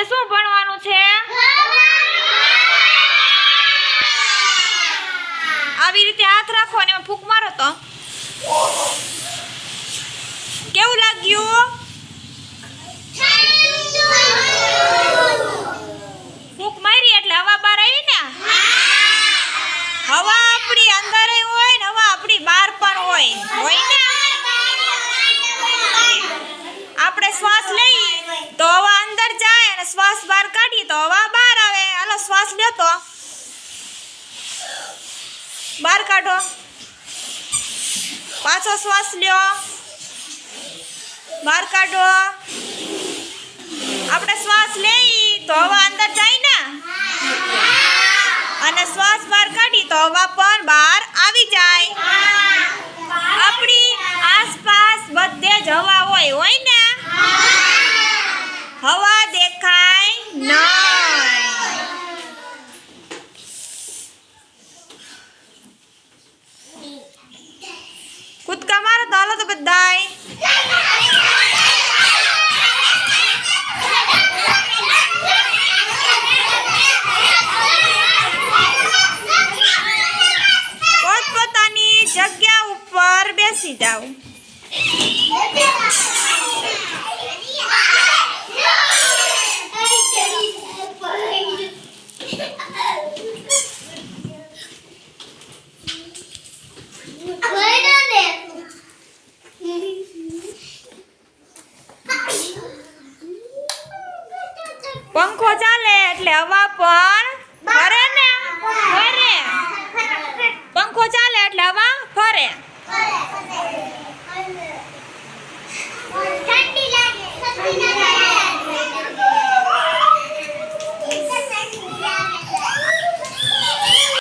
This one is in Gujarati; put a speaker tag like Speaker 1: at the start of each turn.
Speaker 1: આજે શું ભણવાનું છે? આવી રીતે હાથ રાખો અને ફૂંક મારો તો. કેવું લાગ્યું? ફૂંક મારી એટલે હવા બહાર આવી ને? હવા આપણી અંદર હોય ને હવા આપણી બહાર પણ હોય. ને? આપણે શ્વાસ હવા અંદર શ્વાસ બહાર કાઢીએ તો હવા બહાર આવે. હાલો, શ્વાસ લ્યો તો. બહાર કાઢો. પાછો શ્વાસ લ્યો. બહાર કાઢો. આપણે શ્વાસ લઈએ તો હવા અંદર જાય ને? અને શ્વાસ બહાર કાઢી તો હવા પણ બહાર આવી જાય. આપણી આસપાસ બધે જ હવા હોય હોય ને હવા દેખાય નહીં કૂદકા મારો તો હાલો તો બધાય પોતપોતાની જગ્યા ઉપર બેસી જાઓ. પંખો ચાલે એટલે હવા પણ